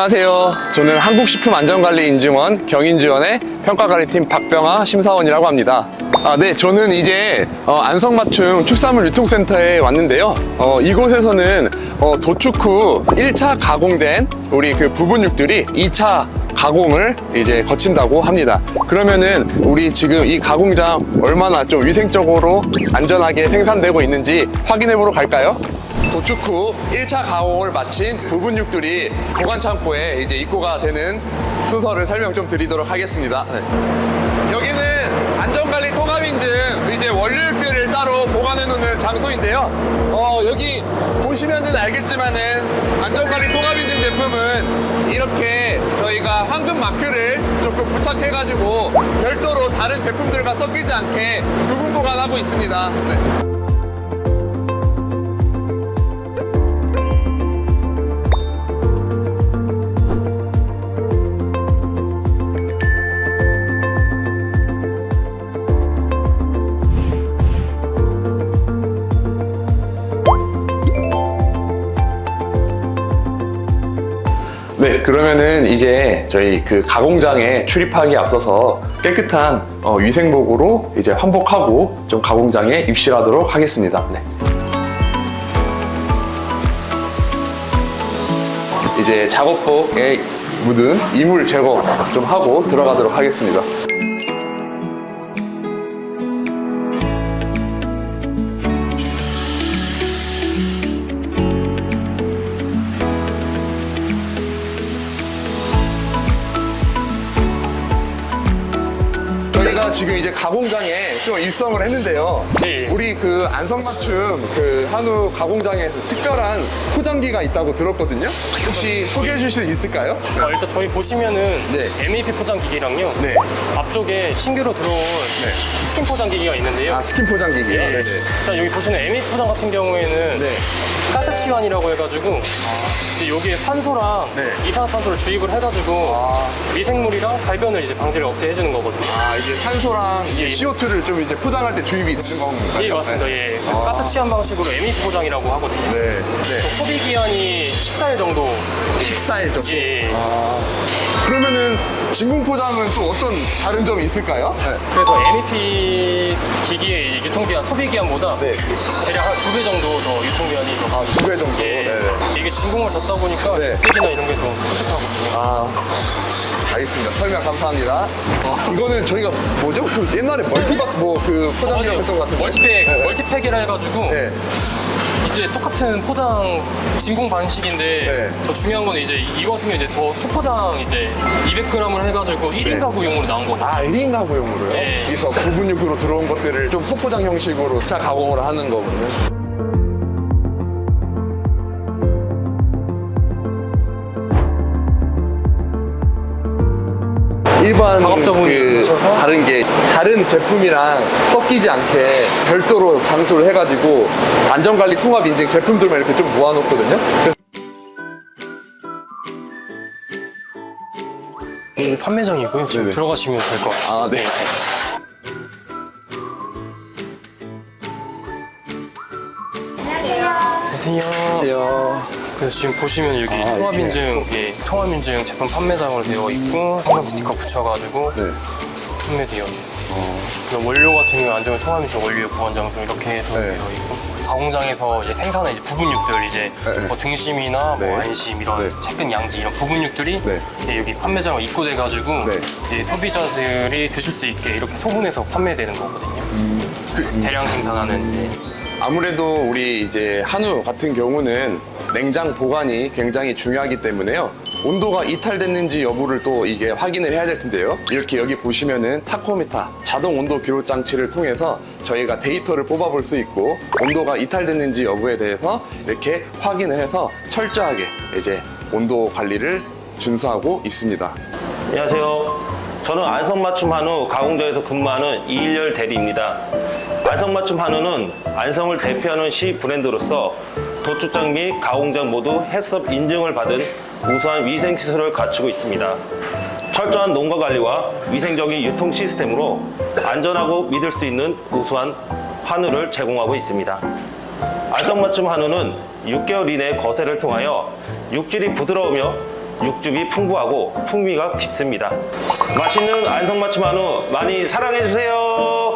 안녕하세요. 저는 한국식품안전관리인증원 경인지원의 평가관리팀 박병아 심사원이라고 합니다. 아, 네. 저는 이제 어, 안성맞춤 축산물 유통센터에 왔는데요. 어, 이곳에서는 어, 도축 후 1차 가공된 우리 그 부분육들이 2차 가공을 이제 거친다고 합니다. 그러면은 우리 지금 이 가공장 얼마나 좀 위생적으로 안전하게 생산되고 있는지 확인해 보러 갈까요? 도축 후 1차 가공을 마친 부분육들이 보관 창고에 이제 입고가 되는 순서를 설명 좀 드리도록 하겠습니다. 네. 여기는 안전관리 통합인증 이제 원료육들을 따로 보관해 놓는 장소인데요. 어, 여기 보시면은 알겠지만은 안전관리 통합인증 제품은 이렇게 저희가 황금 마크를 조금 부착해가지고 별도로 다른 제품들과 섞이지 않게 구분 보관하고 있습니다. 네. 네, 그러면은 이제 저희 그 가공장에 출입하기 앞서서 깨끗한 어, 위생복으로 이제 환복하고 좀 가공장에 입실하도록 하겠습니다. 네. 이제 작업복에 묻은 이물 제거 좀 하고 들어가도록 하겠습니다. 저희가 지금 이제 가공장에 좀 입성을 했는데요. 네. 우리 그 안성맞춤 그 한우 가공장에 특별한 포장기가 있다고 들었거든요. 혹시 소개해 주실 수 있을까요? 어, 일단 저희 보시면은 네. MAP 포장 기기랑요. 네. 앞쪽에 신규로 들어온 스킨 포장 기기가 있는데요. 아, 스킨 포장기기요? 네. 네네. 일단 여기 보시는 MAP 포장 같은 경우에는 네. 가스 치환이라고 해가지고 이제 여기에 산소랑 네. 이산화탄소를 주입을 해가지고 아, 미생물이랑 발변을 이제 방지를 억제해주는 거거든요. 아, 이제 산소랑 이제 예. CO2를 좀 이제 포장할 때 주입이 되는 건가요? 예, 맞습니다. 네. 예. 아. 가스 치환 방식으로 MAP 포장이라고 하거든요. 네. 네. 소비 기한이 14일 정도. 14일 정도. 예, 예. 아, 그러면은 진공 포장은 또 어떤 다른 점이 있을까요? 네. 그래서 MEP 이제 유통기한, 소비기한보다 네. 대략 한 두 배 정도 더 유통기한이 더 아, 두 배 정도. 예. 네네. 이게 진공을 뒀다 보니까 네. 색이나 이런 게더 푸석하거든요. 아, 알겠습니다. 설명 감사합니다. 어, 이거는 저희가 뭐죠? 그 옛날에 멀티박 뭐 그 포장기라고 했던 것 같은데. 멀티팩, 네. 멀티팩이라 해가지고 네. 이제 똑같은 포장 진공 방식인데 네. 더 중요한 건 이제 이거 같은 경우 이제 더 소포장 이제 200g을 해가지고 1인 가구용으로 나온 거거든요. 아, 1인 가구용으로요? 네. 그래서 부분육으로 들어온 것들을 좀 소포장 형식으로 차 가공을 하는 거군요. 일반 작업자분이 그? 다른 게 다른 제품이랑 섞이지 않게 별도로 장소를 해가지고 안전관리 통합 인증 제품들만 이렇게 좀 모아놓거든요. 그래서 여기 판매장이고요. 지금 네네. 들어가시면 될 것 같아요. 아, 네. 안녕하세요. 그래서 지금 보시면 여기 아, 통합인증, 예, 통합인증 제품 판매장으로 되어 있고 성형 스티커 붙여가지고 네. 판매되어 있습니다. 그리고 원료 같은 경우 안정을 통합인증 원료 보관장소 이렇게 해서 네. 되어 있고 가공장에서 이제 생산한 이제 부분육들 이제 네, 네. 뭐 등심이나 네. 뭐 안심 이런 네. 채근 양지 이런 부분육들이 네. 이제 여기 판매장으로 입고돼가지고 네. 이제 소비자들이 드실 수 있게 이렇게 소분해서 판매되는 거거든요. 그, 대량 생산하는 이제 아무래도 우리 이제 한우 같은 경우는 냉장 보관이 굉장히 중요하기 때문에요. 온도가 이탈됐는지 여부를 또 이게 확인을 해야 될 텐데요. 이렇게 여기 보시면은 타코미터 자동 온도 기록 장치를 통해서 저희가 데이터를 뽑아볼 수 있고 온도가 이탈됐는지 여부에 대해서 이렇게 확인을 해서 철저하게 이제 온도 관리를 준수하고 있습니다. 안녕하세요. 저는 안성맞춤 한우 가공장에서 근무하는 이일열 대리입니다. 안성맞춤 한우는 안성을 대표하는 시 브랜드로서 도축장 및 가공장 모두 해썹 인증을 받은 우수한 위생 시설을 갖추고 있습니다. 철저한 농가 관리와 위생적인 유통 시스템으로 안전하고 믿을 수 있는 우수한 한우를 제공하고 있습니다. 안성맞춤 한우는 6개월 이내 거세를 통하여 육질이 부드러우며 육즙이 풍부하고 풍미가 깊습니다. 맛있는 안성맞춤 한우 많이 사랑해주세요.